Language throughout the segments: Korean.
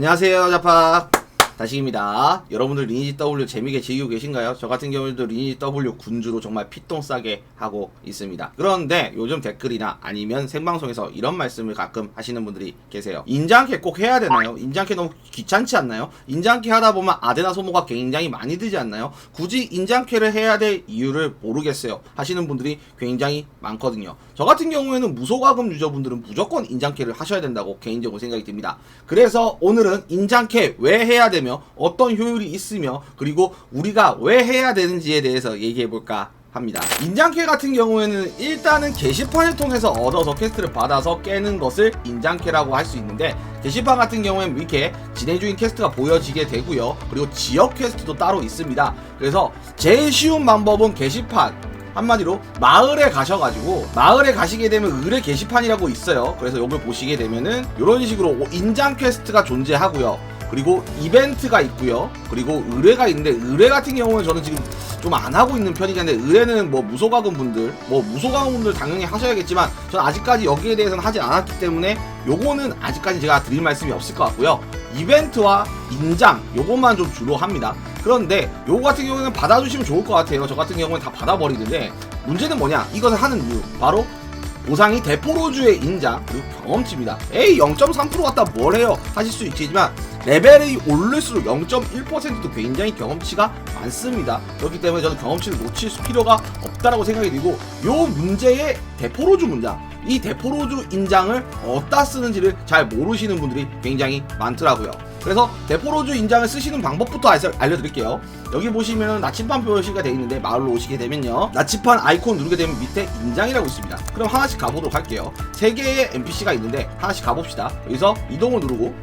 안녕하세요 자파 다시입니다 여러분들 리니지 W 재미있게 즐기고 계신가요? 저 같은 경우에도 리니지 W 군주로 정말 피똥 싸게 하고 있습니다 그런데 요즘 댓글이나 아니면 생방송에서 이런 말씀을 가끔 하시는 분들이 계세요 인장캐 꼭 해야 되나요? 인장캐 너무 귀찮지 않나요? 인장캐 하다 보면 아데나 소모가 굉장히 많이 들지 않나요? 굳이 인장캐를 해야 될 이유를 모르겠어요 하시는 분들이 굉장히 많거든요 저 같은 경우에는 무소가금 유저분들은 무조건 인장캐를 하셔야 된다고 개인적으로 생각이 듭니다 그래서 오늘은 인장캐 왜 해야 되며 어떤 효율이 있으며 그리고 우리가 왜 해야 되는지에 대해서 얘기해 볼까 합니다. 인장캐 같은 경우에는 일단은 게시판을 통해서 얻어서 퀘스트를 받아서 깨는 것을 인장캐라고 할 수 있는데 게시판 같은 경우에는 이렇게 진행 중인 퀘스트가 보여지게 되고요. 그리고 지역 퀘스트도 따로 있습니다. 그래서 제일 쉬운 방법은 게시판 한마디로 마을에 가셔가지고 마을에 가시게 되면 의뢰 게시판이라고 있어요. 그래서 이걸 보시게 되면은 이런 식으로 인장 퀘스트가 존재하고요. 그리고 이벤트가 있고요. 그리고 의뢰가 있는데 의뢰 같은 경우는 저는 지금 좀 안 하고 있는 편이긴 한데 의뢰는 뭐 무소가금 분들 뭐 무소가금 분들 당연히 하셔야겠지만 저는 아직까지 여기에 대해서는 하지 않았기 때문에 요거는 아직까지 제가 드릴 말씀이 없을 것 같고요. 이벤트와 인장 요것만 좀 주로 합니다. 그런데 요거 같은 경우에는 받아주시면 좋을 것 같아요. 저 같은 경우는 다 받아버리는데 문제는 뭐냐? 이것을 하는 이유 바로 보상이 대포로주의 인장 그리고 경험치입니다. 에이 0.3% 갖다 뭘 해요? 하실 수 있지만 레벨이 오를수록 0.1%도 굉장히 경험치가 많습니다. 그렇기 때문에 저는 경험치를 놓칠 필요가 없다라고 생각이 들고 요 문제의 대포로주 문장 이 대포로주 인장을 어디다 쓰는지를 잘 모르시는 분들이 굉장히 많더라고요. 그래서 대포로주 인장을 쓰시는 방법부터 알려- 알려드릴게요. 여기 보시면 나침반 표시가 되어 있는데 마을로 오시게 되면요. 나침반 아이콘 누르게 되면 밑에 인장이라고 있습니다. 그럼 하나씩 가보도록 할게요. 세 개의 NPC가 있는데 하나씩 가봅시다. 여기서 이동을 누르고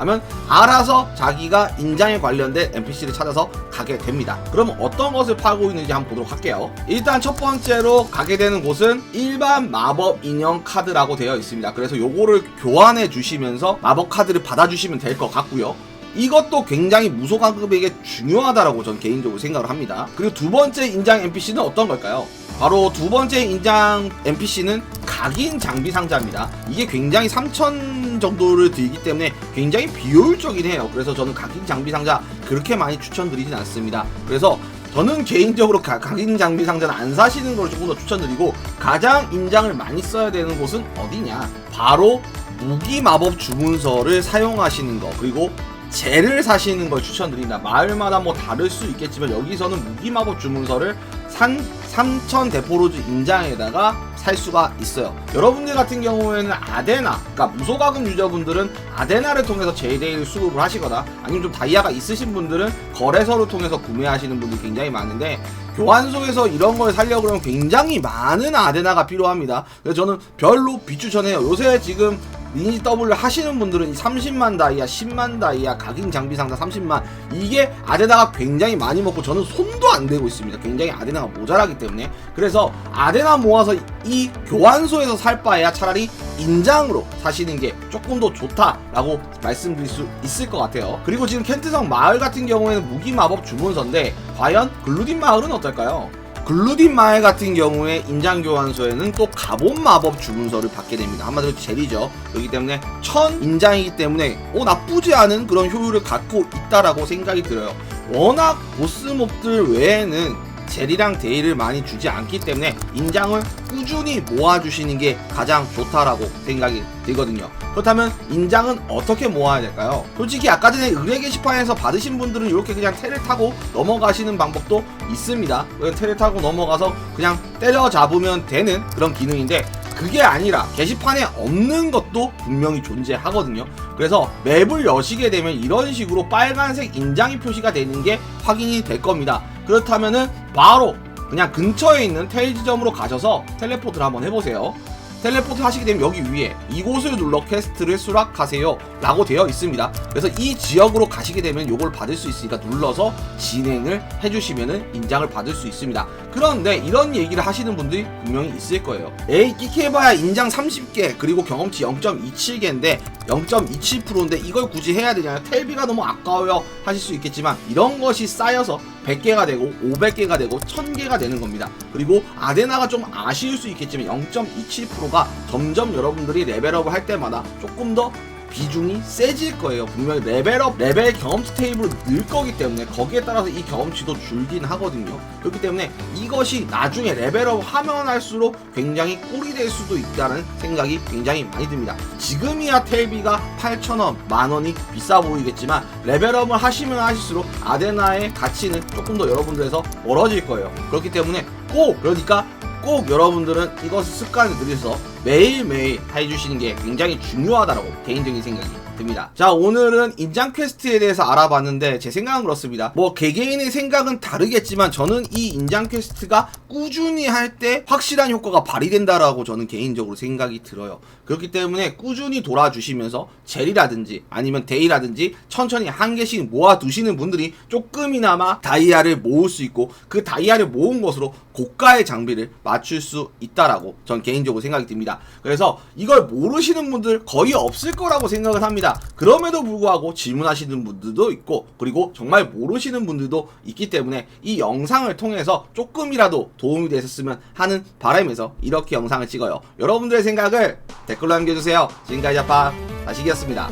하면 알아서 자기가 인장에 관련된 NPC를 찾아서 가게 됩니다. 그럼 어떤 것을 팔고 있는지 한번 보도록 할게요. 일단 첫 번째로 가게 되는 곳은 일반 마법 인형 카드라고 되어 있습니다. 그래서 요거를 교환해 주시면서 마법 카드를 받아주시면 될 것 같고요. 이것도 굉장히 무소가급에게 중요하다라고 저는 개인적으로 생각을 합니다. 그리고 두 번째 인장 NPC는 어떤 걸까요? 바로 두 번째 인장 NPC는 각인 장비 상자입니다. 이게 굉장히 3천 정도를 들기 때문에 굉장히 비효율적이긴 해요. 그래서 저는 각인 장비 상자 그렇게 많이 추천드리진 않습니다. 그래서 저는 개인적으로 가- 각인 장비 상자는 안 사시는 걸 조금 더 추천드리고 가장 인장을 많이 써야 되는 곳은 어디냐? 바로 무기 마법 주문서를 사용하시는 거 그리고 젤을 사시는 걸 추천드립니다. 마을마다 뭐 다를 수 있겠지만 여기서는 무기 마법 주문서를 산3000 데포로즈 인장에다가 살 수가 있어요. 여러분들 같은 경우에는 아데나, 그러니까 무소가금 유저분들은 아데나를 통해서 제데이를 수급을 하시거나 아니면 좀 다이아가 있으신 분들은 거래소를 통해서 구매하시는 분들이 굉장히 많은데 교환소에서 이런 걸 살려고 그러면 굉장히 많은 아데나가 필요합니다. 그래서 저는 별로 비추천해요. 요새 지금 미니 W 하시는 분들은 이 30만 다이아, 10만 다이아, 각인 장비 상자 30만 이게 아데나가 굉장히 많이 먹고 저는 손도 안 대고 있습니다. 굉장히 아데나가 모자라기 때문에 그래서 아데나 모아서 이 교환소에서 살 바에야 차라리 인장으로 사시는 게 조금 더 좋다라고 말씀드릴 수 있을 것 같아요. 그리고 지금 켄트성 마을 같은 경우에는 무기 마법 주문서인데 과연 글루딘 마을은 어떨까요? 글루딘 마을 같은 경우에 인장 교환소에는 또 갑옷 마법 주문서를 받게 됩니다. 한마디로 젤이죠. 그렇기 때문에 천 인장이기 때문에 어 나쁘지 않은 그런 효율을 갖고 있다라고 생각이 들어요. 워낙 보스 몹들 외에는 젤이랑 데이를 많이 주지 않기 때문에 인장을 꾸준히 모아주시는 게 가장 좋다라고 생각이 들거든요. 그렇다면 인장은 어떻게 모아야 될까요? 솔직히 아까 전에 의뢰 게시판에서 받으신 분들은 이렇게 그냥 테를 타고 넘어가시는 방법도 있습니다. 그냥 테를 타고 넘어가서 그냥 때려 잡으면 되는 그런 기능인데 그게 아니라 게시판에 없는 것도 분명히 존재하거든요. 그래서 맵을 여시게 되면 이런 식으로 빨간색 인장이 표시가 되는 게 확인이 될 겁니다. 그렇다면은 바로 그냥 근처에 있는 텔 지점으로 가셔서 텔레포트를 한번 해보세요. 텔레포트 하시게 되면 여기 위에 이곳을 눌러 퀘스트를 수락하세요 라고 되어 있습니다 그래서 이 지역으로 가시게 되면 요걸 받을 수 있으니까 눌러서 진행을 해주시면은 인장을 받을 수 있습니다 그런데 이런 얘기를 하시는 분들이 분명히 있을 거예요 에이 끼케봐야 인장 30개 그리고 경험치 0.27개인데 0.27%인데 이걸 굳이 해야 되냐요 텔비가 너무 아까워요 하실 수 있겠지만 이런 것이 쌓여서 100개가 되고 500개가 되고 1000개가 되는 겁니다. 그리고 아데나가 좀 아쉬울 수 있겠지만 0.27%가 점점 여러분들이 레벨업을 할 때마다 조금 더 비중이 세질 거예요. 분명히 레벨업, 레벨 경험치 테이블을 늘 거기 때문에 거기에 따라서 이 경험치도 줄긴 하거든요. 그렇기 때문에 이것이 나중에 레벨업 하면 할수록 굉장히 꿀이 될 수도 있다는 생각이 굉장히 많이 듭니다. 지금이야 텔비가 8,000원, 만원이 비싸 보이겠지만 레벨업을 하시면 하실수록 아데나의 가치는 조금 더 여러분들에서 멀어질 거예요. 그렇기 때문에 꼭 그러니까 꼭 여러분들은 이것을 습관을 들여서 매일매일 해주시는 게 굉장히 중요하다라고 개인적인 생각이 듭니다. 자, 오늘은 인장 퀘스트에 대해서 알아봤는데 제 생각은 그렇습니다. 뭐 개개인의 생각은 다르겠지만 저는 이 인장 퀘스트가 꾸준히 할 때 확실한 효과가 발휘된다라고 저는 개인적으로 생각이 들어요. 그렇기 때문에 꾸준히 돌아주시면서 젤이라든지 아니면 데이라든지 천천히 한 개씩 모아두시는 분들이 조금이나마 다이아를 모을 수 있고 그 다이아를 모은 것으로 고가의 장비를 맞출 수 있다라고 전 개인적으로 생각이 듭니다. 그래서 이걸 모르시는 분들 거의 없을 거라고 생각을 합니다. 그럼에도 불구하고 질문하시는 분들도 있고 그리고 정말 모르시는 분들도 있기 때문에 이 영상을 통해서 조금이라도 도움이 되셨으면 하는 바람에서 이렇게 영상을 찍어요. 여러분들의 생각을 댓글로 남겨주세요. 지금까지 아빠 다시기였습니다.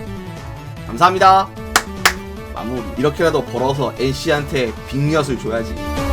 감사합니다. 마무리. 이렇게라도 벌어서 NC한테 빅엿을 줘야지.